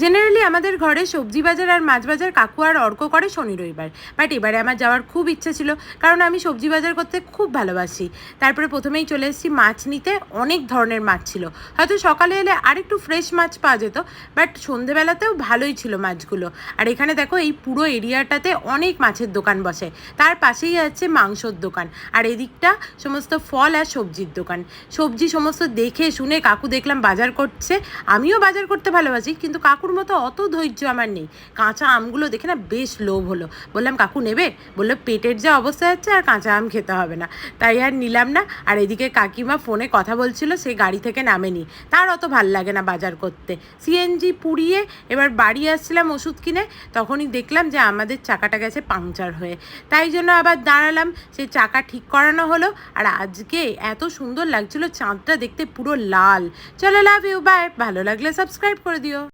Generally আমাদের ঘরে সবজি বাজার আর মাছ বাজার কাকু আর অর্ক করে শনি রবিবার। বাট এবারে আমার যাওয়ার খুব ইচ্ছে ছিল, কারণ আমি সবজি বাজার করতে খুব ভালোবাসি। তারপরে প্রথমেই চলে এসেছি মাছ নিতে, অনেক ধরনের মাছ ছিল। হয়তো সকালে এলে আরেকটু ফ্রেশ মাছ পাওয়া যেত বাট সন্ধেবেলাতেও ভালোই ছিল মাছগুলো। আর এখানে দেখো, এই পুরো এরিয়াটাতে অনেক মাছের দোকান বসে। তার পাশেই আছে মাংসর দোকান, আর এদিকটা সমস্ত ফল আর সবজির দোকান। সবজি সমস্ত দেখে শুনে কাকু দেখলাম বাজার করছে। আমিও বাজার করতে ভালোবাসি, কিন্তু কাকুর মতো, অত ধৈর্য আমার নেই। কাঁচা আমগুলো দেখে না বেশ লোভ হলো। বললাম, কাকু নেবে? বলল, পেটের যা অবস্থা যাচ্ছে আর কাঁচা আম খেতে হবে না। তাই আর নিলাম না। আর এদিকে কাকিমা ফোনে কথা বলছিল, সে গাড়ি থেকে নামেনি। তার অত ভালো লাগে না বাজার করতে। সিএনজি পুড়িয়ে এবার বাড়ি আসছিলাম ওষুধ কিনে। তখনই দেখলাম যে আমাদের চাকাটা গেছে পাংচার হয়ে। তাই জন্য আবার দাঁড়ালাম। সেই চাকা ঠিক করানো হলো। আর আজকে এত সুন্দর লাগছিল, চাঁদটা দেখতে পুরো লাল। চলো লাভ ইউ বাই ভালো লাগলে সাবস্ক্রাইব করে দিও।